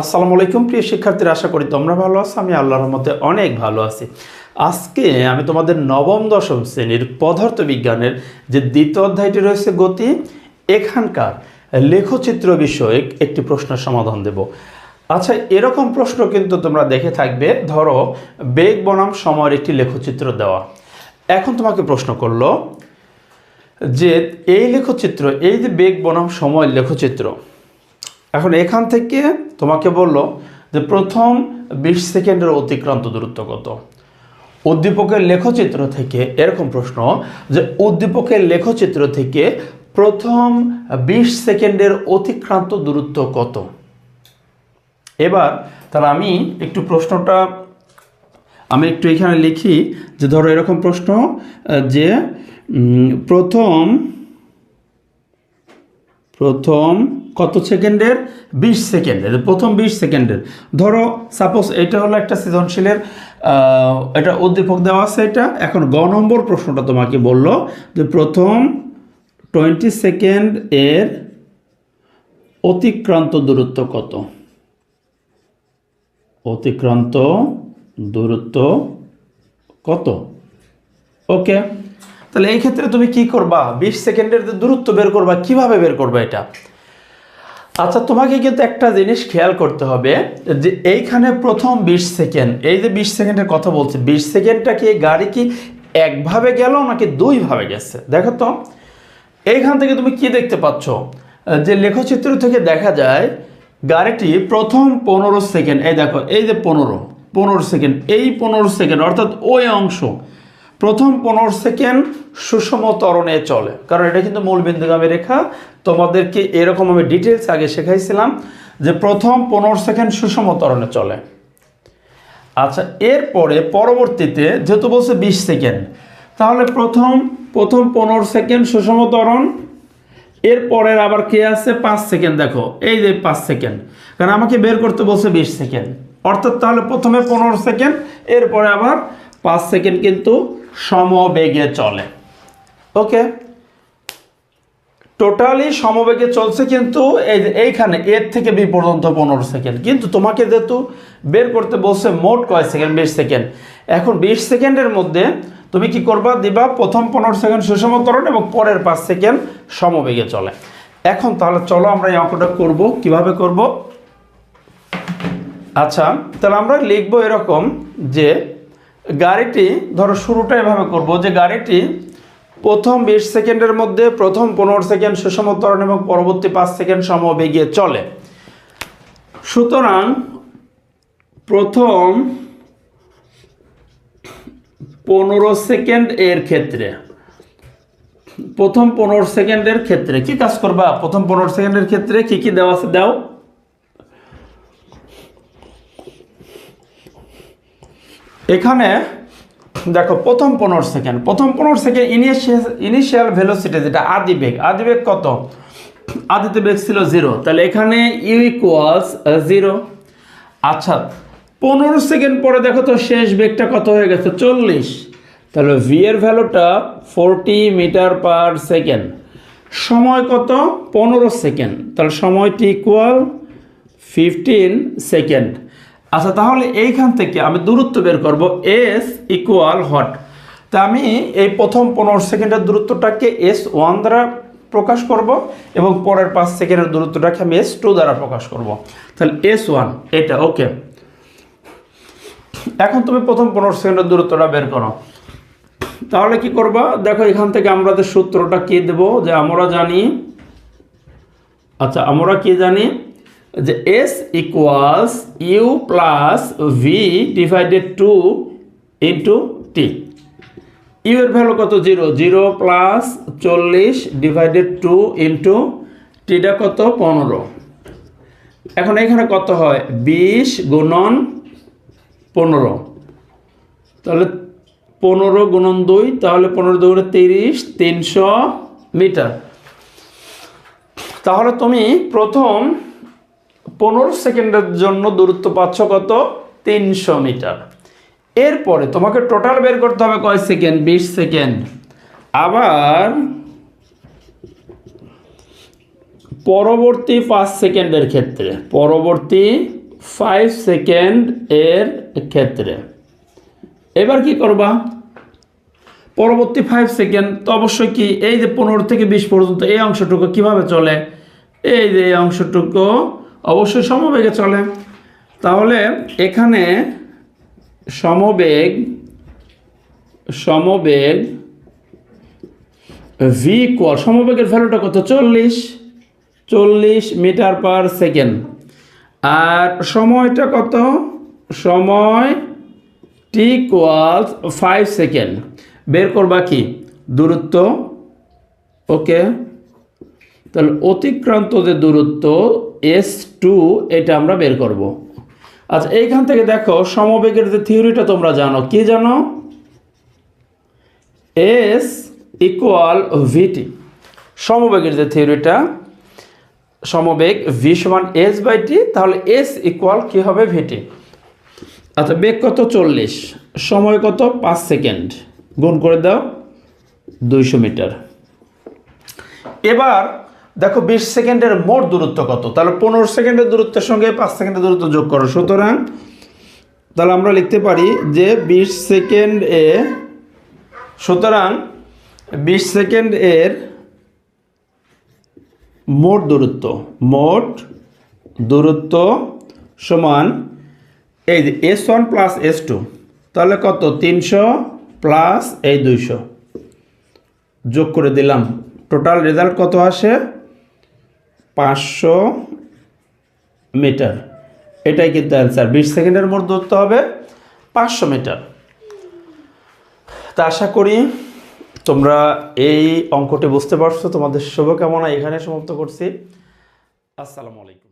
আসসালামু আলাইকুম, প্রিয় শিক্ষার্থীরা, আশা করি তোমরা ভালো আছো, আমি আল্লাহর রহমতে অনেক ভালো আছি। আজকে আমি তোমাদের নবম, দশম শ্রেণির পদার্থবিজ্ঞানের যে দ্বিতীয় অধ্যায়টি রয়েছে গতি, এখানকার লেখচিত্র বিষয়ক একটি প্রশ্নের সমাধান দেব। আচ্ছা এরকম প্রশ্ন কিন্তু তোমরা দেখে থাকবে। ধরো, বেগ বনাম সময়ের একটি লেখচিত্র দেওয়া। এখন তোমাকে প্রশ্ন করল যে এই লেখচিত্র, এই যে বেগ বনাম সময় লেখচিত্র এখন এখান থেকে তোমাকে বলল যে প্রথম বিশ সেকেন্ডের অতিক্রান্ত দূরত্ব কত? উদ্দীপকের লেখচিত্র থেকে এরকম প্রশ্ন যে উদ্দীপকের লেখচিত্র থেকে প্রথম বিশ সেকেন্ডের অতিক্রান্ত দূরত্ব কত? এবার তাহলে আমি একটু প্রশ্নটা, আমি একটু এখানে লিখি যে ধরো এরকম প্রশ্ন যে প্রথম প্রথম কত সেকেন্ডের? বিশ সেকেন্ডের প্রথম বিশ সেকেন্ডের। ধরো সাপোজ এটা হলো একটা সৃজনশীলের এটা উদ্দীপক দেওয়া আছে এটা। এখন গ নম্বর প্রশ্নটা তোমাকে বলল যে প্রথম টোয়েন্টি সেকেন্ড এর অতিক্রান্ত দূরত্ব কত? অতিক্রান্ত দূরত্ব কত? ওকে তাহলে এই ক্ষেত্রে তুমি কি করবা? বিশ সেকেন্ডের দূরত্ব বের করবা, কীভাবে বের করবা এটা? আচ্ছা তোমাকে কিন্তু একটা জিনিস খেয়াল করতে হবে, যে এইখানে প্রথম বিশ সেকেন্ড, এই যে বিশ সেকেন্ডের কথা বলছি, বিশ সেকেন্ডটা কি গাড়ি কি একভাবে গেল নাকি দুইভাবে গেছে? দেখো তো, এইখান থেকে তুমি কি দেখতে পাচ্ছ? যে লেখচিত্র থেকে দেখা যায়, গাড়িটি প্রথম পনেরো সেকেন্ড, এই দেখো, এই যে পনেরো পনেরো সেকেন্ড, এই পনেরো সেকেন্ড, অর্থাৎ ওই অংশ প্রথম পনেরো সেকেন্ড সুষম ত্বরণে চলে। কারণ এটা কিন্তু মূল বিন্দুগামী রেখা। তোমাদেরকে এরকম আমি ডিটেলস আগে শেখাইছিলাম যে প্রথম পনেরো সেকেন্ড সুষম ত্বরণে চলে। আচ্ছা এরপরে পরবর্তীতে যেহেতু বলছে বিশ সেকেন্ড, তাহলে প্রথম প্রথম পনেরো সেকেন্ড সুষম ত্বরণ, এরপরের আবার কে আছে? পাঁচ সেকেন্ড। দেখো, এই যে পাঁচ সেকেন্ড। কারণ আমাকে বের করতে বলছে বিশ সেকেন্ড। অর্থাৎ তাহলে প্রথমে পনেরো সেকেন্ড, এরপরে আবার পাঁচ সেকেন্ড কিন্তু সমবেগে চলে। ওকে? টোটালি সমবেগে চলছে কিন্তু এই এইখানে, এর থেকে বি পর্যন্ত পনেরো সেকেন্ড। কিন্তু তোমাকে যেহেতু বের করতে বলছে মোট কয় সেকেন্ড? বিশ সেকেন্ড। এখন বিশ সেকেন্ডের মধ্যে তুমি কি করবা? দিবা প্রথম পনেরো সেকেন্ড সুষমতরণ এবং পরের পাঁচ সেকেন্ড সমবেগে চলে। এখন তাহলে চলো আমরা এই অঙ্কটা করব। কীভাবে করব? আচ্ছা তাহলে আমরা লিখব এরকম যে গাড়িটি, ধরো শুরুটা এভাবে করব যে গাড়িটি প্রথম বিশ সেকেন্ডের মধ্যে প্রথম পনেরো সেকেন্ড সুষম ত্বরণ এবং পরবর্তী পাঁচ সেকেন্ড সমবেগে চলে। সুতরাং প্রথম পনেরো সেকেন্ড এর ক্ষেত্রে, প্রথম পনেরো সেকেন্ডের ক্ষেত্রে কি কাজ করবা? প্রথম পনেরো সেকেন্ডের ক্ষেত্রে কি কি দেওয়া আছে? দাও। এখানে, দেখো, প্রথম পনেরো সেকেন্ড। প্রথম পনেরো সেকেন্ড ইনিশিয়াল ইনিশিয়াল ভেলোসিটি যেটা, আদি বেগ। আদি বেগ কত? আদিতে বেগ ছিল জিরো তাহলে এখানে ইউ ইকুয়ালস জিরো আচ্ছা পনেরো সেকেন্ড পরে দেখো তো শেষ বেগটা কত হয়ে গেছে? চল্লিশ। তাহলে ভি এর ভ্যালুটা ফোরটি মিটার পার সেকেন্ড। সময় কত? পনেরো সেকেন্ড। তাহলে সময়টি ইকুয়াল ফিফটিন সেকেন্ড। আচ্ছা তাহলে এইখান থেকে আমি দূরত্ব বের করব এস ইকুয়াল হট তা আমি এই প্রথম পনেরো সেকেন্ডের দূরত্বটাকে এস ওয়ান দ্বারা প্রকাশ করব এবং পরের পাঁচ সেকেন্ডের দূরত্বটাকে আমি এস টু দ্বারা প্রকাশ করব। তাহলে এস ওয়ান এটা ওকে এখন তুমি প্রথম পনেরো সেকেন্ডের দূরত্বটা বের করো। তাহলে কি করবা? দেখো, এখান থেকে আমরা সূত্রটা কি দেব? যে আমরা জানি আচ্ছা আমরা কি জানি? যে S equals U plus V divided two into T U এর ভ্যালু কত? জিরো জিরো প্লাস চল্লিশ ডিভাইডেড টু ইন্টু টিটা কত? পনেরো। এখন এখানে কত হয়? বিশ গুণন পনেরো। তাহলে পনেরো গুণন দুই, তাহলে পনেরো দুগুণে তিরিশ, তিনশো মিটার। তাহলে তুমি প্রথম পনেরো সেকেন্ডের জন্য দূরত্ব পাচ্ছ কত? তিনশো মিটার। এরপরে তোমাকে টোটাল বের করতে হবে কয় সেকেন্ড? বিশ সেকেন্ড। আবার পরবর্তী পাঁচ সেকেন্ডের ক্ষেত্রে, পরবর্তী ফাইভ সেকেন্ড এর ক্ষেত্রে। এবার কি করবা? পরবর্তী ফাইভ সেকেন্ড তো অবশ্যই কি এই যে পনেরো থেকে বিশ পর্যন্ত এই অংশটুকু কীভাবে চলে? এই যে এই অংশটুকু অবশ্যই সমবেগে চলে। তাহলে এখানে সমবেগ সমবেগ ভি ইকুয়াল সমবেগের ভ্যালুটা কত? চল্লিশ। চল্লিশ মিটার পার সেকেন্ড আর সময়টা কত? সময় টি ইকুয়ালস ফাইভ সেকেন্ড বের করবা কি? দূরত্ব। ওকে। তাহলে অতিক্রান্ত যে দূরত্ব এস টু এটা আমরা বের করব। আচ্ছা এইখান থেকে দেখো, সমবেগের যে থিওরিটা তোমরা জানো, কি জানো? এস ইকুয়াল ভিটি সমবেগের যে থিওরিটা, সমবেগ ভি সমান এস বাই টি তাহলে এস ইকুয়াল কি হবে ভিটি আচ্ছা বেগ কত? চল্লিশ। সময় কত? পাঁচ সেকেন্ড। গুণ করে দাও, দুইশো মিটার। এবার দেখো, বিশ সেকেন্ডের মোট দূরত্ব কত? তাহলে পনেরো সেকেন্ডের দূরত্বের সঙ্গে পাঁচ সেকেন্ডের দূরত্ব যোগ করো। সুতরাং, তাহলে আমরা লিখতে পারি যে বিশ সেকেন্ড এ, সুতরাং বিশ সেকেন্ড এর মোট দূরত্ব মোট দূরত্ব সমান এই যে S one plus S two, তাহলে কত? তিনশো প্লাস এই দুইশো। যোগ করে দিলাম। টোটাল রেজাল্ট কত আসে? পাঁচশো মিটার। এটাই কিন্তু অ্যান্সার বিশ সেকেন্ডের মধ্যে ধরতে হবে, পাঁচশো মিটার। তা আশা করি তোমরা এই অঙ্কটি বুঝতে পারছ। তোমাদের শুভকামনা এখানে সমাপ্ত করছি। আসসালামু আলাইকুম।